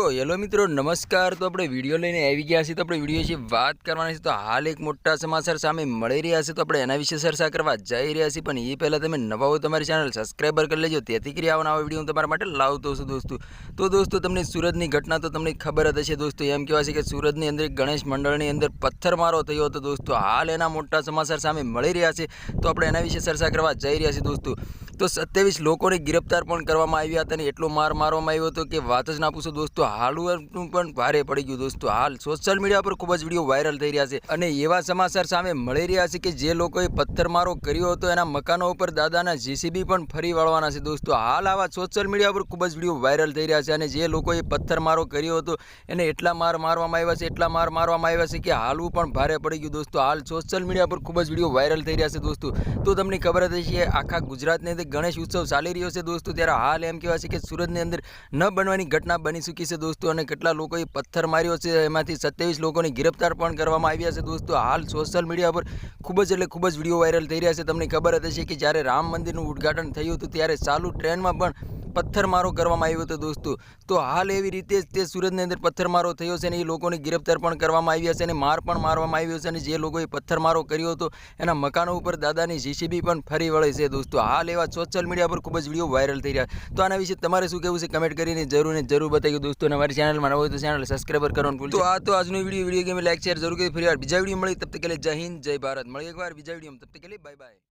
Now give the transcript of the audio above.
તો હેલો મિત્રો, નમસ્કાર. તો આપણે વીડિયો લઈને આવી ગયા છીએ. તો આપણે વીડિયો વિશે વાત કરવાની છે. તો હાલ એક મોટા સમાચાર સામે મળી રહ્યા છે. તો આપણે એના વિશે ચર્ચા કરવા જઈ રહ્યા છીએ. પણ એ પહેલાં તમે નવા હોય તમારી ચેનલ સબસ્ક્રાઈબર કરી લેજો. તેથી કરી આવા વીડિયો હું તમારા માટે લાવતો છું, દોસ્તો. તો દોસ્તો, તમને સુરતની ઘટના તો તમને ખબર જ હશે, દોસ્તો. એમ કહેવાય છે કે સુરતની અંદર ગણેશ મંડળની અંદર પથ્થરમારો થયો હતો, દોસ્તો. હાલ એના મોટા સમાચાર સામે મળી રહ્યા છે. તો આપણે એના વિશે ચર્ચા કરવા જઈ રહ્યા છીએ, દોસ્તો. તો સત્યાવીસ લોકોને ગિરફ્તાર પણ કરવામાં આવ્યા હતા અને એટલો માર મારવામાં આવ્યો હતો કે વાત જ ના પૂછો દોસ્તો હાલનું પણ ભારે પડી ગયું દોસ્તો. હાલ સોશિયલ મીડિયા પર ખૂબ જ વીડિયો વાયરલ થઈ રહ્યા છે અને એવા સમાચાર સામે મળી રહ્યા છે કે જે લોકોએ પથ્થરમારો કર્યો હતો એના મકાનો ઉપર દાદાના જીસીબી પણ ફરી વળવાના છે દોસ્તો. હાલ આવા સોશિયલ મીડિયા પર ખૂબ જ વીડિયો વાયરલ થઈ રહ્યા છે અને જે લોકોએ પથ્થરમારો કર્યો હતો એને એટલા માર મારવામાં આવ્યા છે, એટલા માર મારવામાં આવ્યા છે કે હાલવું પણ ભારે પડી ગયું દોસ્તો. હાલ સોશિયલ મીડિયા પર ખૂબ જ વીડિયો વાયરલ થઈ રહ્યા છે દોસ્તો. તો તમને ખબર જ છે આખા ગુજરાતની અંદર ગણેશ ઉત્સવ ચાલી રહ્યો છે દોસ્તો. ત્યારે હાલ એમ કહેવાય છે કે સુરતની અંદર ન બનવાની ઘટના બની ચૂકી છે દોસ્તો અને કેટલા લોકોએ પથ્થર માર્યો છે એમાંથી સત્યાવીસ લોકોની ગિરફ્તાર પણ કરવામાં આવ્યા છે દોસ્તો. હાલ સોશિયલ મીડિયા પર ખૂબ જ એટલે ખૂબ જ વીડિયો વાયરલ થઈ રહ્યા છે. તમને ખબર હતી હશે કે જ્યારે રામ મંદિરનું ઉદ્ઘાટન થયું હતું ત્યારે ચાલુ ટ્રેનમાં પણ પથ્થરમારો કરવામાં આવ્યો હતો દોસ્તો. તો હાલ એવી રીતે જ તે સુરતની અંદર પથ્થરમારો થયો છે અને એ લોકોને ગ્રેપ્તાર પણ કરવામાં આવ્યા છે અને માર પણ મારવામાં આવ્યો છે અને જે લોકોએ પથ્થરમારો કર્યો હતો એના મકાનો ઉપર દાદાની જીસીબી પણ ફરી વળે છે દોસ્તો. હાલ એવા સોશિયલ મીડિયા પર ખૂબ જ વીડિયો વાયરલ થઈ રહ્યા. તો આના વિશે તમારે શું કહેવું છે કમેન્ટ કરીને જરૂર ને જરૂર બતાવી દોસ્તો અને અમારી ચેનલમાં નવો તો ચેનલ સબસ્ક્રાઈબર કરવાનું ભૂલ તો આ તો આજનો વીડિયો વીડિયો ગમે લાઈક શેર જરૂર કરી. ફરી વાર બીજા વીડિયો મળી તબ તક જય હિન્દ જય ભારત. મળી એકવાર બીજા વીડિયો તબ તક બાય બાય